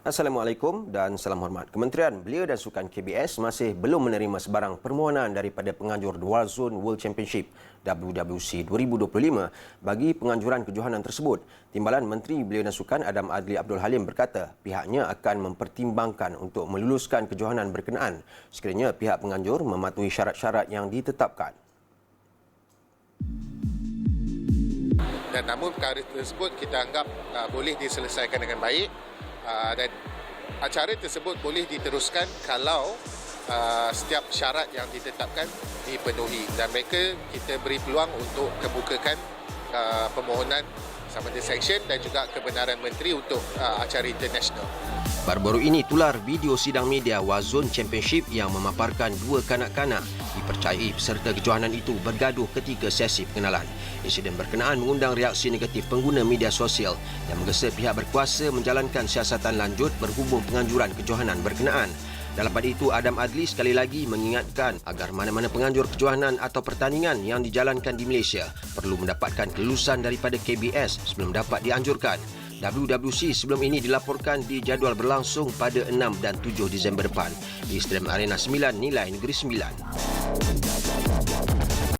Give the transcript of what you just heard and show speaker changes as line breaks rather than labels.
Assalamualaikum dan salam hormat. Kementerian Belia dan Sukan KBS masih belum menerima sebarang permohonan daripada penganjur Dual Zone World Championship WWC 2025 bagi penganjuran kejohanan tersebut. Timbalan Menteri Belia dan Sukan Adam Adli Abdul Halim berkata pihaknya akan mempertimbangkan untuk meluluskan kejohanan berkenaan sekiranya pihak penganjur mematuhi syarat-syarat yang ditetapkan.
dan namun perkara tersebut kita anggap uh, boleh diselesaikan dengan baik uh, dan acara tersebut boleh diteruskan kalau uh, setiap syarat yang ditetapkan dipenuhi dan mereka kita beri peluang untuk kebukakan uh, permohonan sama ada sanction dan juga kebenaran menteri untuk uh, acara international.
Baru-baru ini tular video sidang media Wazon Championship yang memaparkan dua kanak-kanak dipercayai peserta kejohanan itu bergaduh ketika sesi pengenalan. Insiden berkenaan mengundang reaksi negatif pengguna media sosial yang menggesa pihak berkuasa menjalankan siasatan lanjut berhubung penganjuran kejohanan berkenaan. Dalam pada itu, Adam Adli sekali lagi mengingatkan agar mana-mana penganjur kejohanan atau pertandingan yang dijalankan di Malaysia perlu mendapatkan kelulusan daripada KBS sebelum dapat dianjurkan. WWC sebelum ini dilaporkan di jadual berlangsung pada 6 dan 7 Disember depan di Stadium Arena 9 Nilai Negeri 9.